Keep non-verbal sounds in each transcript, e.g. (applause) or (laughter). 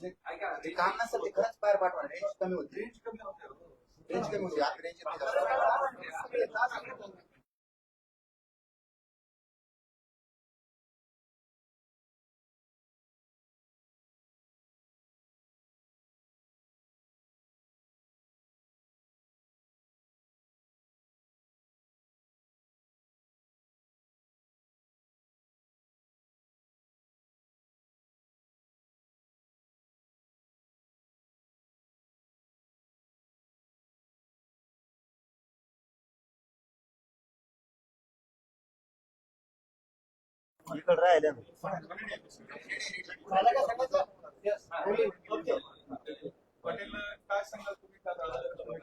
ते काम नसेल ते खरंच बाहेर पाठवा रेंज कमी होती रेंज कमी होते रेंज कमी होती आता रेंज इकडे राहिले काय सांगाल तुम्ही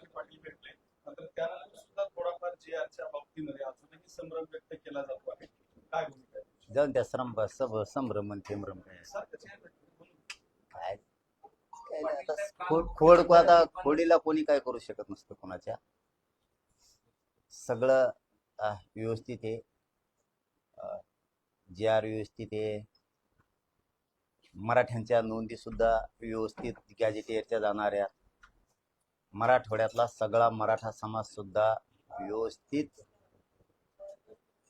पाटील भेटले त्यानंतर सुद्धा थोडाफार जे आजच्या बाबतीमध्ये अजूनही संभ्रम व्यक्त केला जातो आहे काय भूमिका जाऊन त्या सब संभ्रम संभ्रम काय आता खोड को आता खोडीला कोणी काय करू शकत नसतं कोणाच्या? सगळं व्यवस्थित आहे. जे आर व्यवस्थित आहे. मराठ्यांच्या नोंदी सुद्धा व्यवस्थित गॅजेटियरच्या जाणाऱ्या. मराठवाड्यातला सगळा मराठा समाज सुद्धा व्यवस्थित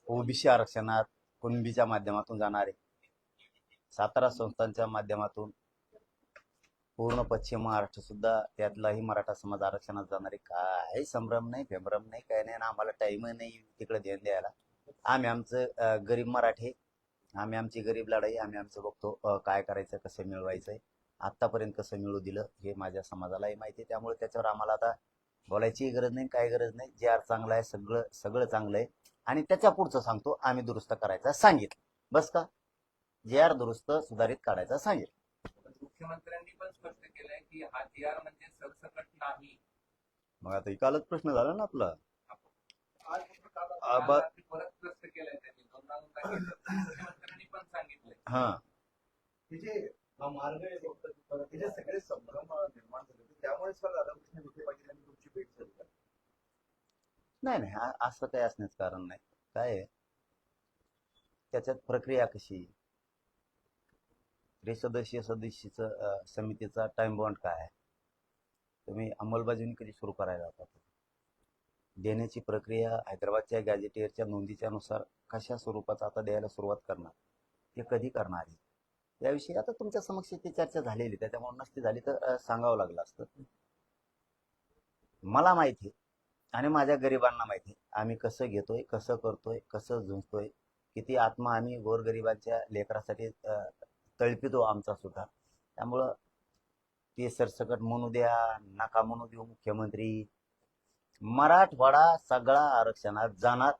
ओबीसी आरक्षणात कुणबीच्या माध्यमातून जाणार आहे. सातारा संस्थांच्या माध्यमातून पूर्ण पश्चिम महाराष्ट्र सुद्धा त्यातलाही मराठा समाज आरक्षणात जाणारे काही संभ्रम नाही फेभ्रम नाही काही नाही आम्हाला टाईमही नाही तिकडे ध्यान द्यायला. आम्ही आमचं गरीब मराठे आम्ही आमची गरीब लढाई आम्ही आमचं बघतो काय करायचं कसं मिळवायचंय. आतापर्यंत कसं मिळू दिलं हे माझ्या समाजालाही माहिती आहे. त्यामुळे त्याच्यावर आम्हाला आता बोलायची गरज नाही काय गरज नाही. जे आर चांगलं आहे सगळं सगळं चांगलं आहे. आणि त्याच्या पुढचं सांगतो आम्ही दुरुस्त करायचं सांगितलं. बस का? जे आर दुरुस्त सुधारित काढायचा सांगितलं. मुख्यमंत्र्यांनी पण स्पष्ट केलंय की हा जी आर म्हणजे सरसकट नाही. मग आता कालच प्रश्न झाला ना आपला. परत स्पष्ट केलंय त्यांनी दोनदा दोनदा केलं. मुख्यमंत्र्यांनी पण सांगितलंय हा. हे जे हा मार्ग आहे सगळे संभ्रम निर्माण झाले होते, त्यामुळेच राधाकृष्ण विखे पाटील यांनी तुमची भेट झाली का? नाही नाही आ- असं काही असण्याचं कारण नाही. काय आहे? त्याच्यात प्रक्रिया कशी त्रिसदस्यीय सदस्यचं अं, समितीचा टाइम बॉन्ड काय आहे? तुम्ही अंमलबजावणी कधी सुरू करायला जातात देण्याची प्रक्रिया हैदराबादच्या गॅजेटियरच्या नोंदीच्या नुसार कशा स्वरूपाचा आता द्यायला सुरुवात करणार? ते कधी करणार आहे? याविषयी आता तुमच्या समक्ष ती चर्चा झालेली त्याच्यामुळे नसती झाली तर सांगावं लागलं असतं. मला माहिती आहे आणि माझ्या गरिबांना माहिती आहे आम्ही कसं घेतोय कसं करतोय कसं झुंजतोय किती आत्मा आम्ही गोरगरिबांच्या लेकरासाठी तळपितो आमचा सुद्धा. त्यामुळं ते सरसकट म्हणू द्या नका म्हणू देऊ मुख्यमंत्री. मराठवाडा सगळा आरक्षणात जाणार.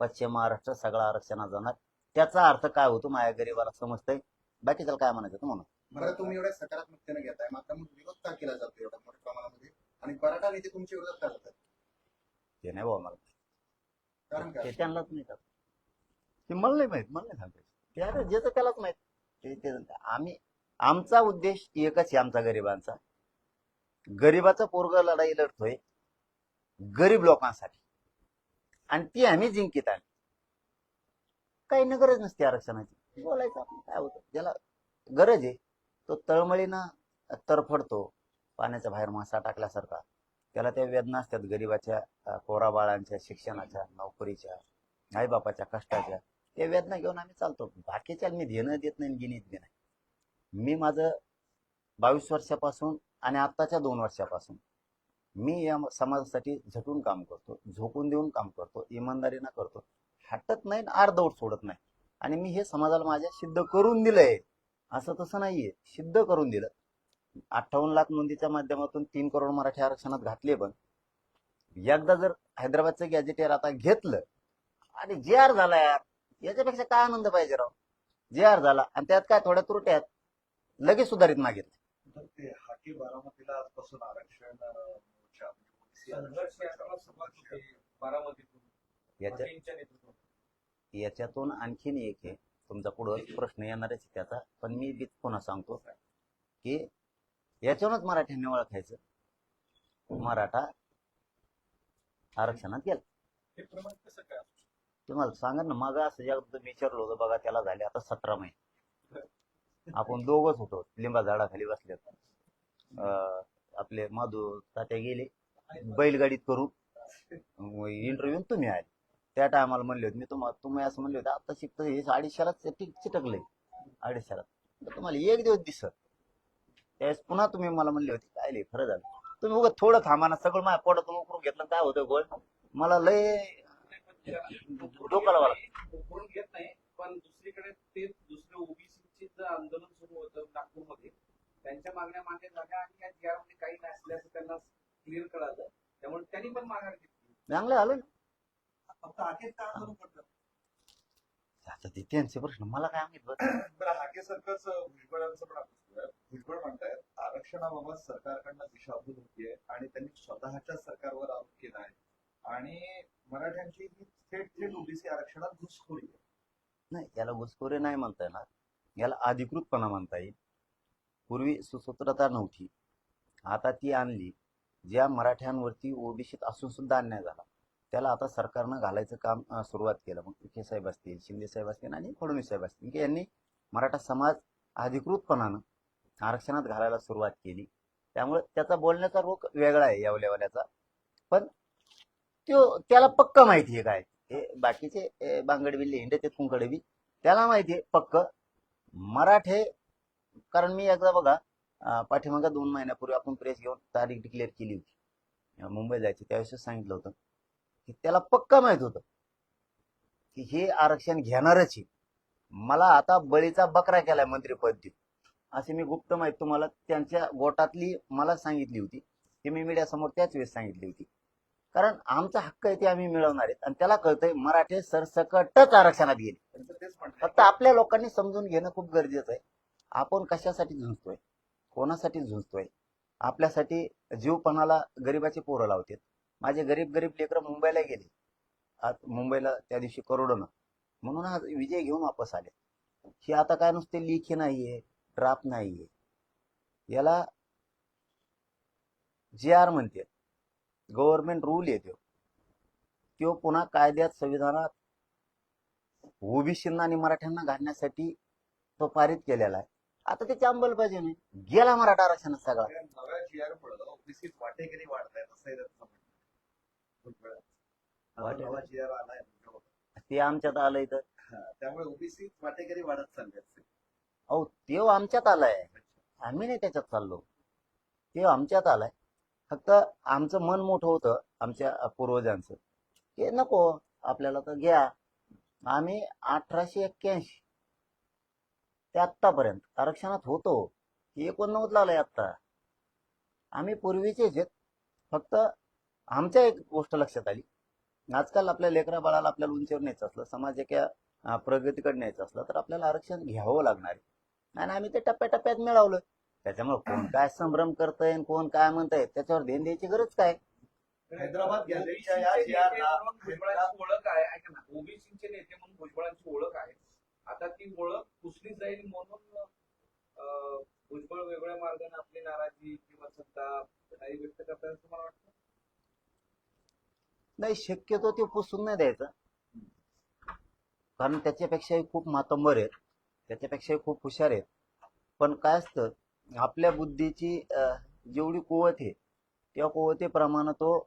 पश्चिम महाराष्ट्र सगळा आरक्षणात जाणार. त्याचा अर्थ काय होतो? माझ्या गरीबाला समजतंय. बाकी त्याला काय म्हणायचं तुम्हाला बरं तुम्ही एवढ्या सकारात्मकतेने घेताय. मात्र मग विरोध का केला जातो एवढ्या मोठ्या प्रमाणामध्ये? आणि मराठा नेते तुमच्या विरोधात का जातात? ते नाही बाबा मला कारण ते काय त्यांनाच नाही टाकत ते मला नाही माहीत. मला नाही सांगायचं. ते आता ज्याचं त्यालाच माहीत. ते ते आम्ही आमचा उद्देश एकच आहे आमचा गरिबांचा. गरिबाचा पोरग लढाई लढतोय. गरीब लोकांसाठी. आणि ती आम्ही जिंकित आहे. काही न गरज नसते आरक्षणाची. बोलायचं आपण काय होतं? ज्याला गरज आहे तो तळमळीनं तरफडतो पाण्याच्या बाहेर मासा टाकल्यासारखा. त्याला त्या वेदना असतात गरिबाच्या कोराबाळांच्या शिक्षणाच्या नोकरीच्या आईबापाच्या कष्टाच्या. त्या वेदना घेऊन आम्ही चालतो. बाकीच्या मी घेणं देत नाही गिनीत बी नाही. मी माझं बावीस वर्षापासून आणि आत्ताच्या दोन वर्षापासून मी या समाजासाठी झटून काम करतो झोकून देऊन काम करतो इमानदारीनं करतो. हटत नाही आणि अर्धवट सोडत नाही. आणि मी हे समाजाला माझ्या सिद्ध करून दिलंय. असं तसं नाहीये. सिद्ध करून दिलं. अठ्ठावन्न लाख नोंदीच्या माध्यमातून तीन करोड मराठी आरक्षणात घातले पण. एकदा जर हैदराबादचं गॅजेटियर आता घेतलं आणि जे आर झाला यार याच्यापेक्षा काय आनंद पाहिजे राव? जे आर झाला आणि त्यात काय थोड्या त्रुट्यात लगेच सुधारित मागितलं तर ते हाके बारामतीला आजपासून आरक्षण याच्या याच्यातून आणखीन एक आहे. तुमचा पुढं प्रश्न येणारच आहे त्याचा. पण मी पुन्हा सांगतो की याच्यावरच मराठ्यांनी ओळखायचं. मराठा आरक्षणात गेला? तुम्हाला सांगा ना मग असं तुम्ही विचारलं होतं बघा त्याला झाले आता सतरा महिने. आपण दोघच होतो लिंबा झाडाखाली बसल्यात अं, आपले माधू तात्या गेले बैलगाडीत करू इंटरव्ह्यू तुम्ही आले. त्या टायमाला म्हणले होते मी तुम्हाला तुम्ही असं म्हणले होते आता शिकत हे अडीचशेलाच चिक- चिटकलंय अडीचशेला तुम्हाला एक दिवस दिसत. त्यावेळेस पुन्हा तुम्ही मला म्हणले होते काय लय खरं झालं? तुम्ही उगा थोडं थांबा ना सगळं माझ्या पोटातून उकरून घेतलं काय होतं गोळ? मला लय डोक्याला वाला करून घेत नाही पण दुसरीकडे ते दुसरे ओबीसीचे जे आंदोलन सुरू होतं नागपूरमध्ये त्यांच्या मागण्या मागे झाल्या आणि या काही नसल्याचं त्यांना क्लिअर कळालं. त्यामुळे त्यांनी पण माघार घेतली. चांगलं आलं ना. फक्त हाकेच का आंदोलन करतात आता ते त्यांचे प्रश्न. मला काय माहीत बरं. (clears throat) बरं हाकेसारखंच भुजबळांचं पण आपण. भुजबळ म्हणतायत आरक्षणाबाबत सरकारकडनं दिशाभूल होतीये आणि त्यांनी स्वतःच्या सरकारवर आरोप केला आहे आणि मराठ्यांची ही थेट थेट ओबीसी आरक्षणात घुसखोरी आहे. नाही याला घुसखोरी नाही म्हणता येणार. याला अधिकृतपणा म्हणता येईल. पूर्वी सुसूत्रता नव्हती. आता ती आणली. ज्या मराठ्यांवरती ओबीसीत असून सुद्धा अन्याय झाला. त्याला आता सरकारनं घालायचं काम सुरुवात केलं. मग विखे साहेब असतील शिंदे साहेब असतील आणि फडणवीस साहेब असतील. की यांनी मराठा समाज अधिकृतपणानं आरक्षणात घालायला सुरुवात केली. त्यामुळे त्याचा बोलण्याचा रोख वेगळा आहे यावल्यावाल्याचा पण तो त्याला पक्क माहिती आहे काय? हे बाकीचे ए, बांगडबिल्ले हिंडे ते कुंकडे बी. त्याला माहिती आहे पक्क. मराठे कारण मी एकदा बघा पाठीमागा दोन महिन्यापूर्वी आपण प्रेस घेऊन तारीख डिक्लेअर केली होती. मुंबई जायची त्यावेळेस सांगितलं होतं. की त्याला पक्क माहीत होतं. की हे आरक्षण घेणारच आहे. मला आता बळीचा बकरा केलाय मंत्रीपद देऊन. असे मी गुप्त माहीत तुम्हाला त्यांच्या गोटातली मला सांगितली होती. ती मी मीडियासमोर त्याच वेळेस सांगितली होती. कारण आमचा हक्क आहे ते आम्ही मिळवणार आहेत. आणि त्याला कळतंय मराठे सरसकटच आरक्षणात गेले. फक्त आपल्या लोकांनी समजून घेणं खूप गरजेचं आहे. आपण कशासाठी झुंजतोय? कोणासाठी झुंजतोय? आपल्यासाठी जीवपणाला गरिबाची पोरं लावतात. माझे गरीब गरीब लेकरं मुंबईला गेले. आज मुंबईला त्या दिवशी करोडोनं. म्हणून आज विजय घेऊन वापस आले. ही आता काय नुसते लिखी नाहीये ड्राफ्ट नाहीये. याला जे आर म्हणते गव्हर्नमेंट रूल येतो. तो पुन्हा कायद्यात संविधानात ओबीसींना आणि मराठ्यांना घालण्यासाठी तो पारित केलेला आहे. आता त्याची अंमलबजावणी. गेला मराठा आरक्षण सगळा या नव्या जी आर मुळे ओबीसी वाटेकरी आलाय ते आमच्यात आलंय तर हा, त्यामुळे ओबीसी वाटेकरी वाढत चालले असते अहो ते आमच्यात आलाय. आम्ही नाही त्याच्यात चाललो. ते आमच्यात आलाय. फक्त आमचं मन मोठं होतं आमच्या पूर्वजांचं. ते नको आपल्याला तर घ्या. आम्ही अठराशे एक्क्याऐंशी. ते आत्तापर्यंत आरक्षणात होतो. हे एकोणनव्वद आलंय आत्ता. आम्ही पूर्वीचेच आहेत. फक्त आमच्या एक गोष्ट लक्षात आली. आजकाल आपल्या लेकरा बाळाला आपल्याला उंचीवर न्यायचं असलं समाज एका अं, प्रगतीकडे न्यायचं असलं तर आपल्याला आरक्षण घ्यावं लागणार आहे. आणि आम्ही ते टप्प्याटप्प्यात मिळवलं त्याच्यामुळे कोण काय संभ्रम करतंय कोण काय म्हणतंय त्याच्यावर ध्यान द्यायची गरज काय? हैदराबाद ओबीसीचे नेते म्हणून भुजबळांची ओळख आहे. ऐका ना ओबीसीचे नेते म्हणून भुजबळांची ओळख आहे. आता ती ओळख पुसली जाईल म्हणून भुजबळ वेगळ्या मार्गाने आपली नाराजी किंवा सत्ता काही व्यक्त करतात असं मला वाटतं? नाही शक्यतो ते पुसून नाही द्यायचं. कारण त्याच्यापेक्षाही खूप मातंबर आहेत. त्याच्यापेक्षाही खूप हुशार आहेत. पण काय असतं आपल्या बुद्धीची जेवढी कुवत आहे त्या कुवतेप्रमाणे तो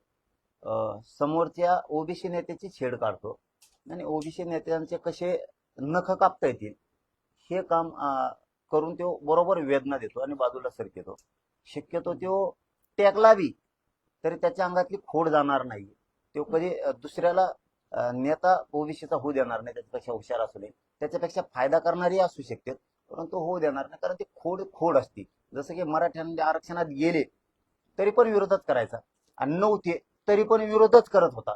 समोरच्या ओबीसी नेत्याची छेड काढतो. आणि ओबीसी नेत्यांचे कसे नख कापता येतील हे काम करून तो बरोबर वेदना देतो आणि बाजूला सरकेतो. शक्यतो तो टेकला बी तरी त्याच्या अंगातली खोड जाणार नाही तो कधी दुसऱ्याला नेता ओबीसीचा होऊ देणार नाही त्याच्यापेक्षा हुशार असू नये त्याच्यापेक्षा फायदा करणारी असू शकते परंतु होऊ देणार नाही कारण ती खोड खोड असती. जसं की मराठ्यांच्या आरक्षणात गेले तरी पण विरोधच करायचा. आणि नव्हते तरी पण विरोधच करत होता.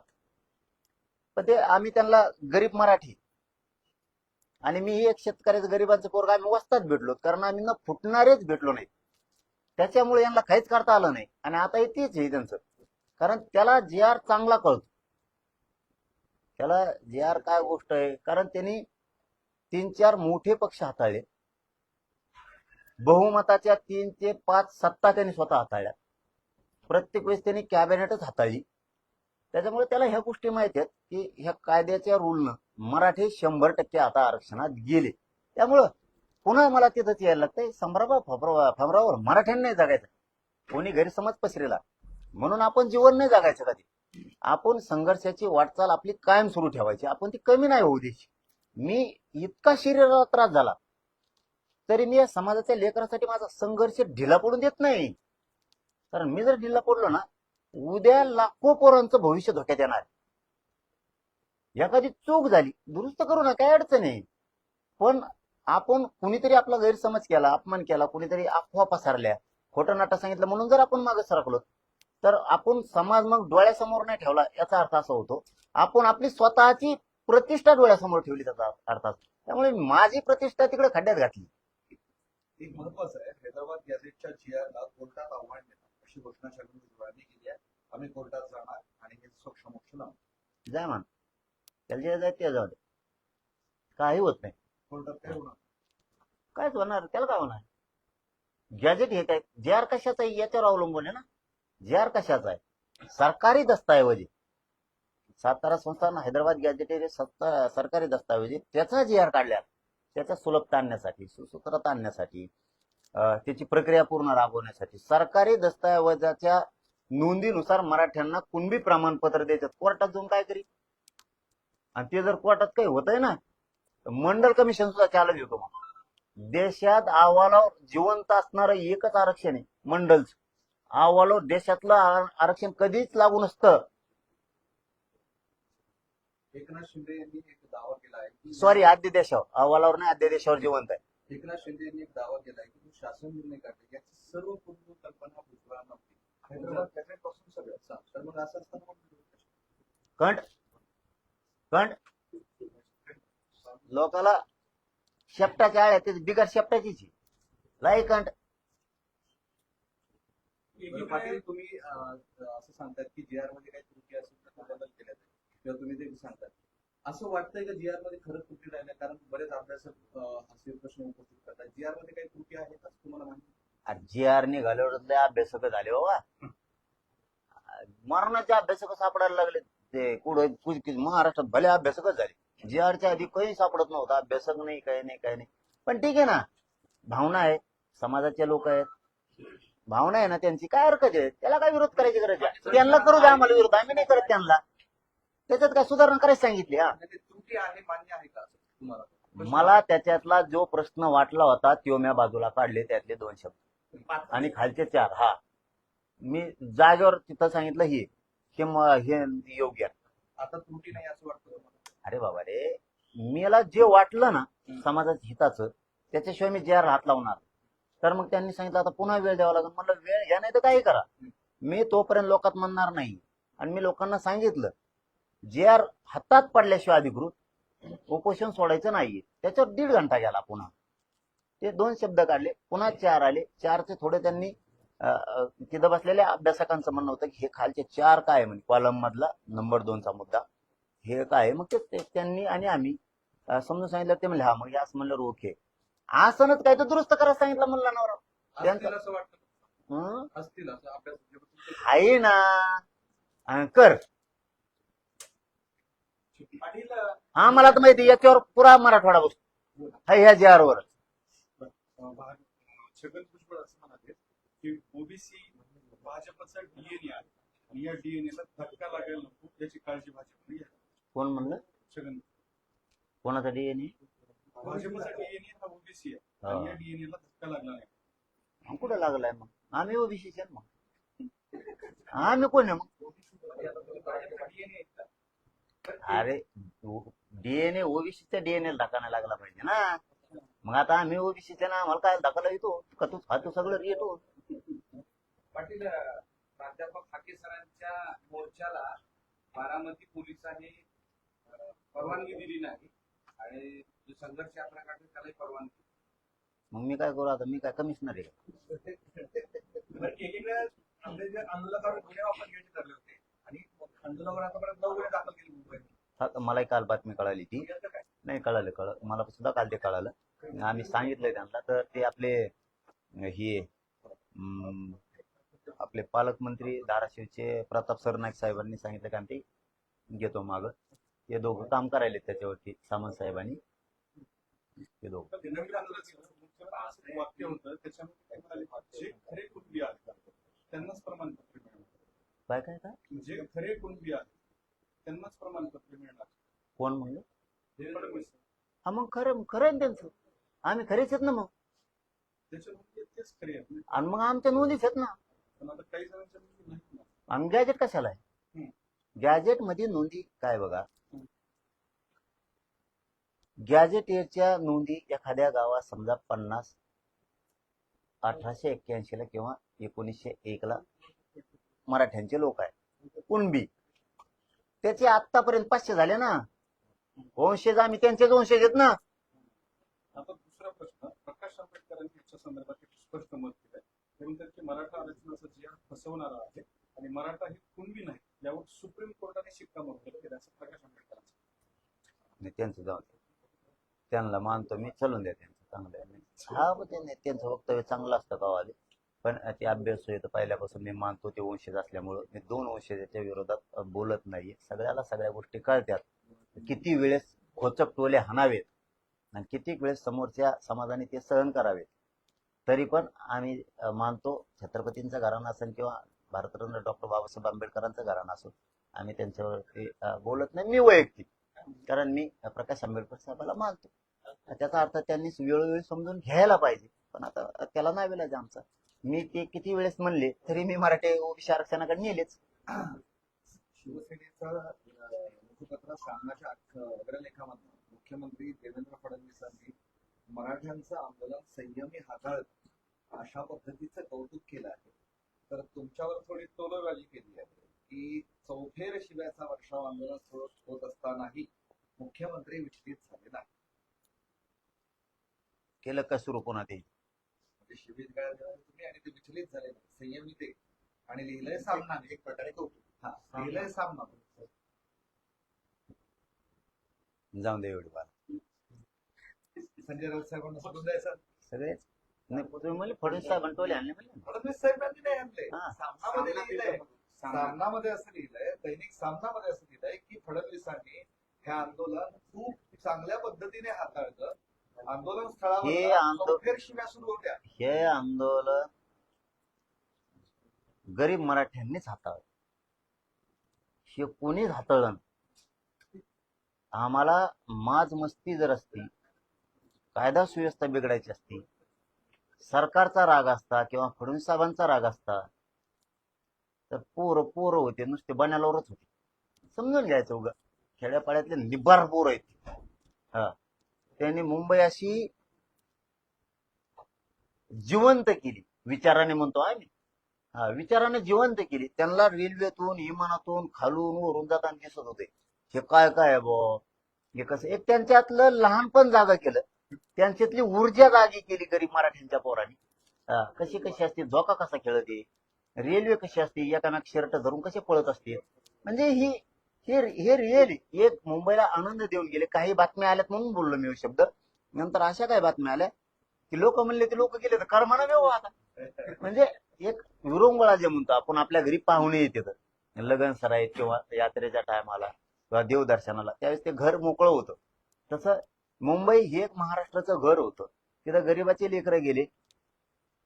पण ते आम्ही त्यांना गरीब मराठी. आणि मी एक शेतकऱ्याचं गरिबांचं पोरग आम्ही वस्तात भेटलो कारण आम्ही न फुटणारेच भेटलो नाही. त्याच्यामुळे यांना काहीच करता आलं नाही. आणि आता हे तेच आहे त्यांचं. कारण त्याला जे आर चांगला कळतो. त्याला जे आर काय गोष्ट आहे? कारण त्यांनी तीन चार मोठे पक्ष हाताळले. बहुमताच्या तीन ते पाच सत्ता त्यांनी स्वतः हाताळल्या. प्रत्येक वेळेस त्यांनी कॅबिनेटच हाताळली. त्याच्यामुळे त्याला ह्या गोष्टी माहिती आहेत की ह्या कायद्याच्या रूलनं मराठी शंभर टक्के आता आरक्षणात गेले. त्यामुळं पुन्हा मला तिथंच यायला लागतंय. संभ्रमा फमरावर मराठ्यांनी जगायचं. कोणी गैरसमज पसरेला. म्हणून आपण जीवन नाही जगायचं कधी. आपण संघर्षाची वाटचाल आपली कायम सुरू ठेवायची. आपण ती कमी नाही होऊ द्यायची. मी इतका शरीराला त्रास झाला तरी मी या समाजाच्या लेकरासाठी माझा संघर्ष ढिला पडून देत नाही. कारण मी जर ढिला पडलो ना उद्या लाखो पोरांचं भविष्य धोक्यात येणार. एखादी चूक झाली दुरुस्त करू ना काय अडचण आहे पण आपण कुणीतरी आपला गैरसमज केला अपमान केला कुणीतरी अफवा पसरल्या खोटं नाटक सांगितलं म्हणून जर आपण मागे सरकलो तर आपण समाज मग डोळ्यासमोर नाही ठेवला याचा अर्थ असा होतो. आपण आपली स्वतःची प्रतिष्ठा डोळ्यासमोर ठेवली त्याचा अर्थ असतो त्यामुळे माझी प्रतिष्ठा तिकडे खड्ड्यात घातली. एक महत्वाचं आहे हैदराबाद गॅझेटच्या जीआरला कोर्टात आव्हान देणार अशी घोषणा छगन भुजबळांनी केली आहे. आम्ही कोर्टात जाणार आणि हे लावणार. मान त्याला जे जाय ते जाऊ दे. काही होत नाही. कोर्टात काय होणार? कायच होणार. त्याला काय होणार? गॅजेट हे काय? जे आर कशाचा याच्यावर अवलंबून आहे ना. जे आर कशाचा आहे? सरकारी दस्ताऐवज. आहे. सातारा संस्थान हैदराबाद गॅजेट सत्ता सरकारी दस्तऐवजी त्याचा जी आर काढल्या त्याचा सुलभता आणण्यासाठी सुसूत्रता आणण्यासाठी त्याची प्रक्रिया पूर्ण राबवण्यासाठी सरकारी दस्ताऐवजाच्या नोंदीनुसार मराठ्यांना कुणबी प्रमाणपत्र देतात. कोर्टात जाऊन काय करी? आणि ते जर कोर्टात काही होतंय ना तर मंडल कमिशन सुद्धा चालत येतो मग. देशात अहवालावर जिवंत असणारं एकच आरक्षण आहे मंडलचं. अहवालावर देशातलं आर- आरक्षण कधीच लागू नसतं. एकनाथ शिंदे यांनी एक दावा केला आहे की सॉरी आद्य देशावर अहवालावर नाही आद्य देशावर जिवंत आहे. एकनाथ शिंदे यांनी एक दावा केला आहे की शासन निर्णय काढले याची सर्व पूर्ण कल्पना भुजबळांना होती हैदराबाद सगळं. तर मग असं असताना मग कंट कंट लोकाला शेपटाच्या आळ्या ते बिगर शेपटाचीच लाई कंट बरं, पाटील तुम्ही अं, असं सांगतात की जी आरमध्ये काही त्रुटी असेल तर तो बदल केल्या जाईल. किंवा तुम्ही ते सांगतात. असं वाटतंय का जी आरमध्ये खरंच त्रुटी राहिल्या? कारण बरेच अभ्यासक अं, असे प्रश्न उपस्थित करतात. जी आरमध्ये काही त्रुटी आहेत का तुम्हाला माहिती जी आर निघाल्यावर अभ्यासक झाले बाबा मरणाचे अभ्यासक सापडायला लागले. ते कुठं कुठं- महाराष्ट्रात भले अभ्यासकच झाले. जी आरच्या आधी काही सापडत नव्हता. अभ्यासक नाही काही नाही काही नाही. पण ठीक आहे ना. भावना आहे. समाजाचे लोक आहेत. भावना आहे ना त्यांची काय हरकत आहे? त्याला काय विरोध करायची गरज आहे? त्यांना करू द्या आम्हाला विरोध आम्ही नाही करत त्यांना. त्याच्यात काय सुधारणा करायची सांगितली हा? त्रुटी आहे मान्य आहे का तुम्हाला? मला त्याच्यातला जो प्रश्न वाटला होता तो म्या बाजूला काढले त्यातले दोन शब्द. आणि खालचे चार हा. मी जागेवर तिथं सांगितलं हे की हे योग्य आहे. आता त्रुटी नाही असं वाटतं अरे बाबा रे मला जे वाटलं ना समाजाच्या हिताचं त्याच्याशिवाय मी जे हात लावणार तर मग त्यांनी सांगितलं आता पुन्हा वेळ द्यावा लागेल. म्हणलं वेळ घ्या नाही तर काही करा? मी तोपर्यंत लोकात म्हणणार नाही. आणि मी लोकांना सांगितलं जे आर हातात पडल्याशिवाय अधिकृत उपोषण सोडायचं नाहीये. त्याच्यावर दीड घंटा गेला पुन्हा. ते दोन शब्द काढले. पुन्हा चार आले. चारचे थोडे त्यांनी तिथं बसलेल्या अभ्यासकांचं म्हणणं होतं की हे खालचे चार काय म्हणजे कॉलम मधला नंबर दोनचा मुद्दा. हे काय आहे? मग ते त्यांनी आणि आम्ही समजून सांगितलं. ते म्हणले हा मग याच म्हणलं ओके असंच काय तर दुरुस्त करायला सांगितलं म्हणलं नवरा असतील असं वाटतं. हं? असतील असं अभ्यास आहे ना. अं, कर. पाटील हा मला तर माहिती आहे, याच्यावर पुरा मराठवाडा बसतो. हा ह्या जी वर छगन भुजबळ असं म्हणाले की ओबीसी भाजपचा डीएनए आहे. आणि या डीएनए ला धक्का लागायला नको याची काळजी घ्यावी. कोण म्हणलं? छगन कोणाचा डीएनए भाजपचा डीएनए हा ओबीसी आहे. आणि या डीएनए ला धक्का लागला नाही कुठं लागलाय मग? आम्ही ओबीसी मग. आम्ही कोण आहे मग? भाजपचा DNA आहे का? अरे डीएनए ओबीसीच्या डीएनए टाकायला लागला पाहिजे ना. मग आता आम्ही ओबीसीच्या ना आम्हाला काय दाखवला येतो का तू हा तू सगळं येतो पाटील अं, प्राध्यापक हाके सरांच्या मोर्चाला बारामती पोलिसांनी अं, परवानगी दिली नाही. आणि जो संघर्ष त्यालाही परवानगी मग मी काय करू आता? मी काय कमिशनर आहे बरं, एकीकडे आपले जे आंदोलकांवर गुन्हे आपण घ्यायचे ठरले होते आणि आंदोलकावर आतापर्यंत नऊ गुन्हे दाखल केले मुंबईत. हा, मलाही काल बातमी कळाली ती. याचं काय? नाही कळालं कळ मला सुद्धा काल ते कळालं. आम्ही सांगितलंय त्यांना तर ते आपले हे अं, आपले पालकमंत्री धाराशिवचे प्रताप सरनाईक साहेबांनी सांगितलं की आम्ही ते घेतो माग. ते दोघं काम करायले त्याच्यावरती सामंत साहेबांनी. त्याच्यामध्ये काय काय काय जे खरे कुणबी आहेत त्यांनाच प्रमाणपत्र मिळणार. कोण म्हणले? हा मग खरं खरं आहे त्यांचं. आम्ही खरेच आहेत ना मग. त्याच्यामध्ये तेच खरे आहेत. ना. आणि मग आमच्या नोंदीच आहेत ना. पण आता काही जणांच्या नोंदी नाहीत ना. आणि गॅजेट कशाला आहे? हम्म. गॅजेटमध्ये नोंदी काय बघा? गॅजेटच्या नोंदी एखाद्या गावात समजा पन्नास अठराशे एक्क्याऐंशी ला किंवा एकोणीसशे एक ला मराठ्यांचे लोक आहे कुणबी. त्याचे आतापर्यंत पाचशे झाले ना. वंशज आम्ही त्यांचेच वंशज आहेत ना. आता दुसरा प्रश्न प्रकाश आंबेडकरांनी याच्या संदर्भात एक स्पष्ट मत ते म्हणतात की मराठा आरक्षणाचा जी फसवणारा आहे आणि मराठा हे कुणबी नाही यावर सुप्रीम कोर्टाने शिक्कामोर्तब केलं असं प्रकाश आंबेडकरांचं. त्यांचं जाऊ. त्यांना मानतो मी चलून द्या त्यांचं चांगलं आहे. हा मग त्यांनी त्यांचं वक्तव्य चांगलं असतं वाले पण ते अभ्यास तर पहिल्यापासून मी मानतो ते वंशज असल्यामुळं. मी दोन वंशजाच्या विरोधात बोलत नाहीये. सगळ्याला सगळ्या गोष्टी कळतात किती वेळेस खोचक टोले हाणावेत आणि किती वेळेस समोरच्या समाजाने ते सहन करावेत. तरी पण आम्ही मानतो छत्रपतींचं घराणं असेल किंवा भारतरत्न डॉक्टर बाबासाहेब आंबेडकरांचं घराणं असो आम्ही त्यांच्यावरती बोलत नाही. मी वैयक्तिक. कारण मी प्रकाश आंबेडकर साहेबाला मानतो. त्याचा अर्थ त्यांनी वेळोवेळी समजून घ्यायला पाहिजे. पण आता त्याला नाही वेळायचं आमचा. मी ते किती वेळेस म्हणले तरी मी मराठी ओबीसी आरक्षणाकडे नेलेच. शिवसेनेचा मुखपत्र सामनाच्या मुख्यमंत्री देवेंद्र फडणवीसांनी मराठ्यांचं आंदोलन संयमी हाताळत अशा पद्धतीचं कौतुक केलं आहे. तर तुमच्यावर थोडी टोलबाजी केली आहे की चौफेर शिव्याचा वर्षाव आंदोलन होत असतानाही मुख्यमंत्री विचलित झाले नाही केलं का सुरू कोणा ते? म्हणजे शिबिर गळ्यात तुम्ही आणि ते विचलित झाले. नाही संयमी ते. आणि लिहिलंय सामनाने एक प्रकारे कौतुक. हा लिहिलंय सामना. जाऊन दे एवढी बात संजय राऊत साहेबांना सोडून द्यायचं? सगळेच? नाही तुम्ही म्हणले फडणवीस साहेबांनी टोले आणले म्हणले ना. फडणवीस साहेबांनी नाही आणले. हा. सामनामध्ये लिहिलंय. सामनामध्ये असं लिहिलंय दैनिक सामनामध्ये असं लिहिलंय की फडणवीसांनी हे आंदोलन खूप चांगल्या पद्धतीने हाताळलं. आंदोलन हे स्थळावर आंदो- चौफेर शिव्या सुरू होत्या. हे आंदोलन गरीब मराठ्यांनीच हाताळलं. हे कोणीच हाताळलं. आम्हाला माज मस्ती जर असती कायदा सुव्यवस्था बिघडायची असती सरकारचा राग असता किंवा फडणवीस साहेबांचा राग असता तर पोरं पोरं होते नुसते बनायलावरच होते. समजून घ्यायचं उगा. खेड्यापाड्यातले निबार पोरं आहेत. हा. त्यांनी मुंबई अशी जिवंत केली. विचाराने म्हणतो आम्ही. हा विचाराने जिवंत केली. त्यांना रेल्वेतून विमानातून खालून वरून जाताना दिसत होते. हे काय काय आहे बुवा? हे कसं? एक त्यांच्यातलं लहानपण जागा केलं. त्यांच्यातली ऊर्जा जागी केली गरीब मराठ्यांच्या पोरांनी. हा, कशी कशी असते? झोका कसा खेळते? रेल्वे कशी असते? एकामेक शर्ट धरून कसे पळत असते? म्हणजे ही हे हे रिअल एक मुंबईला आनंद देऊन गेले. काही बातम्या आल्यात म्हणून बोललो मी शब्द. नंतर अशा काय बातम्या आल्या की लोक म्हणले ते लोक गेले तर कर देऊ आता. म्हणजे एक विरंगुळा जे म्हणतो आपण आपल्या घरी पाहुणे येते तर. लगन सराईत किंवा यात्रेच्या टायमाला किंवा देवदर्शनाला त्यावेळेस ते घर मोकळं होतं. तसं मुंबई हे एक महाराष्ट्राचं घर होतं. तिथं गरीबाचे लेकरं गेले.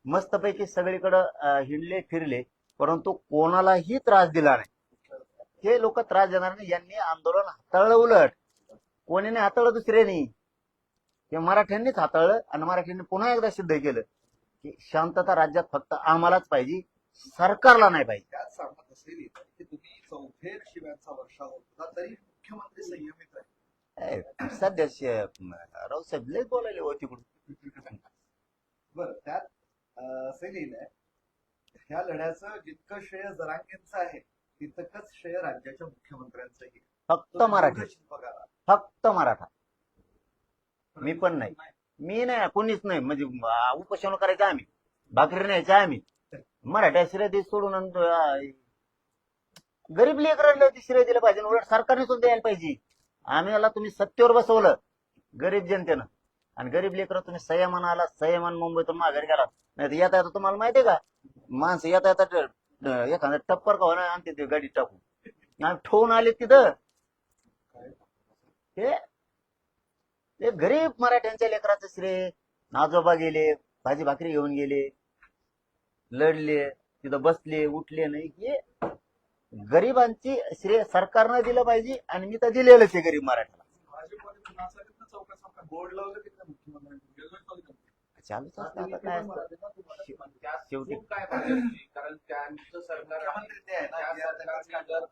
मस्तपैकी सगळीकडं हिंडले फिरले. परंतु कोणालाही त्रास दिला नाही. हे लोक त्रास देणार नाही. यांनी आंदोलन हाताळलं उलट. कोणी नाही हाताळलं दुसऱ्यानी? ते मराठ्यांनीच हाताळलं आणि मराठ्यांनी पुन्हा एकदा सिद्ध केलं की शांतता राज्यात फक्त आम्हालाच पाहिजे सरकारला नाही पाहिजे. त्याच सामनात असे लिहिलंय की तुम्ही चौफेर शिव्यांचा वर्षाव होता तरी मुख्यमंत्री संयमित आहे. सध्या रावसाहेब लय बोलायले हो तिकडून बरं त्यात असे लिहिलंय ह्या लढ्याचं जितकं श्रेय जरांगेंचं आहे तितकंच श्रेय राज्याच्या मुख्यमंत्र्यांचंही. फक्त मराठी. फक्त मराठा. मी पण नाही. मी नाही कोणीच नाही. म्हणजे आ, उपोषण करायचं आम्ही. भाकरी न्यायचं आम्ही. मराठा श्रेय दे सोडून आणि, आ, गरीब लेकरांना ते श्रेय दिलं पाहिजे. उलट सरकारने सुद्धा द्यायला पाहिजे. आम्ही याला तुम्ही सत्तेवर बसवलं. गरीब जनतेनं. आणि गरीब लेकर तुम्ही संयमान आला संयमान मुंबईतून माघारी गेला नाही तर येता येता तुम्हाला माहितीये का? माणसं येता येता एखादा टप्पर का होणार आणते ते गाडी टाकून. आणि ठेवून आले तिथं. ते गरीब मराठ्यांच्या लेकराचं श्रेय. आजोबा गेले भाजी भाकरी घेऊन गेले लढले तिथं बसले उठले नाही. की गरिबांची श्रेय सरकारनं दिलं पाहिजे आणि मी तर दिलेलंच आहे गरीब मराठ्याला बोर्ड लावलं चालूच असतं आता काय शेवटी- काय कारण त्यांचं सरकार त्या सरकारने राजकारण जर.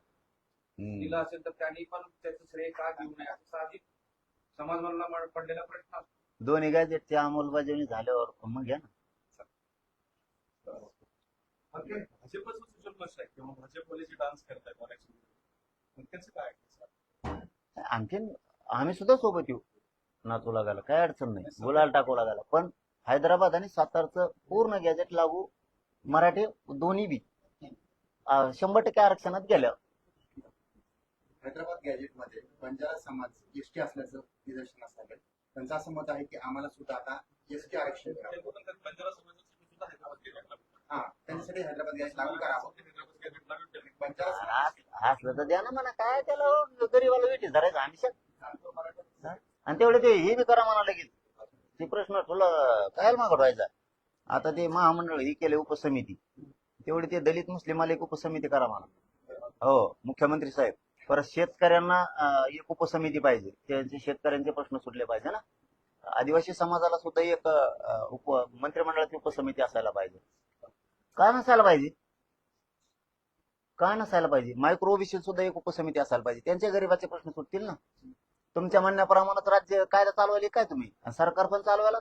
दिलं असेल तर त्यांनी पण त्याचं श्रेय का घेऊ नये? असं साहजिक समाजाला पडलेला प्रश्न असतो. दोन्ही गॅजेटची अंमलबजावणी झाल्यावर मग घ्या ना. आणखी भाजपचं आहे. किंवा डान्स करतायत मराठी मग त्याचं काय आहे? आणखीन आम्ही सुद्धा सोबत येऊ. नातू लागायला. काय अडचण नाही. गुलाल टाकू लागायला. पण हैदराबाद आणि सातारचं पूर्ण गॅजेट लागू मराठी दोन्ही बी. शंभर टक्के आरक्षणात गेल्या. हैदराबाद गॅजेटमध्ये बंजारा समाज एसटी असल्याचं निदर्शनास आलं त्यांचं असं मत आहे की आम्हाला सुद्धा आता एसटी आरक्षण गेला हा त्यांच्यासाठी हैदराबाद गॅजेट लागू करावं. हैदराबाद गॅजेट लागू केलं. बंजारा समाज आ- असलं तर द्या ना म्हणा काय त्याला हो, गरीबाला वेटी धरायचं आम्ही आणि तेवढे ते हे बी करा म्हणा लगेच. ते प्रश्न तुला काय मागत राहायचा आता ते महामंडळ हे केले उपसमिती. तेवढी ते दलित मुस्लिमाला एक उपसमिती करा म्हणा. हो मुख्यमंत्री साहेब. परत शेतकऱ्यांना एक उपसमिती पाहिजे. त्यांचे शेतकऱ्यांचे प्रश्न सुटले पाहिजे ना. आदिवासी समाजाला सुद्धा एक उप मंत्रिमंडळाची उपसमिती असायला पाहिजे. का नसायला पाहिजे? का नसायला पाहिजे? मायक्रो ओबीसी सुद्धा एक उपसमिती असायला पाहिजे. त्यांच्या गरीबाचे प्रश्न सुटतील ना. तुमच्या म्हणण्याप्रमाणेच राज्य कायदा चालवायला काय तुम्ही? आणि सरकार पण चालवायला?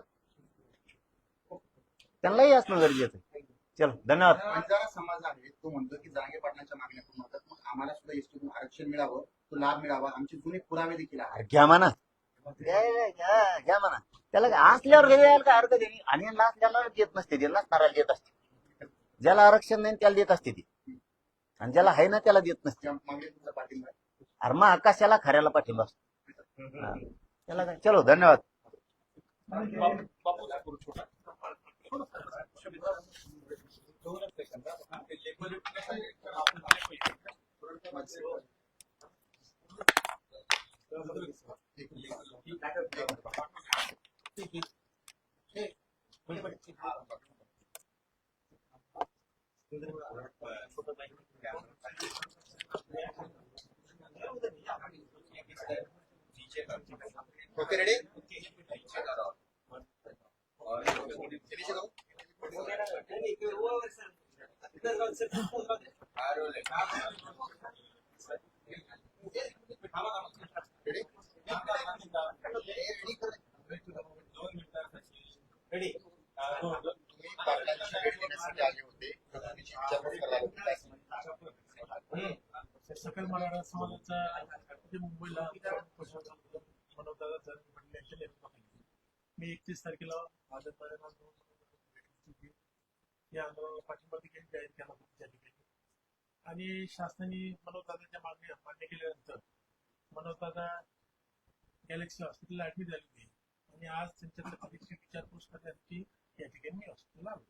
त्यांनाही असणं गरजेचं आहे. चलो धन्यवाद. बंजारा समाज आहे तो म्हणतो की जांगे पाटलांच्या मागण्या पूर्ण होतात मग आम्हाला सुद्धा एसटीतून आरक्षण मिळावं तो लाभ मिळावा आमचे जुने पुरावे देखील आहेत. अरे घ्या म्हणा. घ्या घ्या- घ्या म्हणा. त्याला असल्यावर घरी यायला काय हरकत आहे? आणि नसल्याला देत नसते ते नसणाऱ्याला देत असते. ज्याला आरक्षण नाही त्याला देत असते ती. आणि ज्याला आहे ना त्याला देत नसते. त्या मागणी तुमचा पाठिंबा आहे. अरे मग आकाशाला खऱ्याला पाठिंबा असतो. हा. त्याला काय चलो धन्यवाद बापू बापू ठाकूर छोटा दोनच सेकंद हा. ते लेबल आपण ओके रेडी तुम्ही पाटलांची भेट घेण्यासाठी आले होते तुम्ही विचारपूस करायला होती. सकल मराठा समाजाचा ते मुंबईला शासनाने मनोजदादाच्या मागण्या मान्य केल्यानंतर मनोजदादा गॅलेक्सी हॉस्पिटलला ऍडमिट झाले होते. आणि आज त्यांच्या परीक्षा विचारपूस करण्यासाठी या ठिकाणी मी हॉस्पिटलला आलो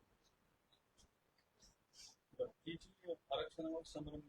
आरक्षणावर संभ्रम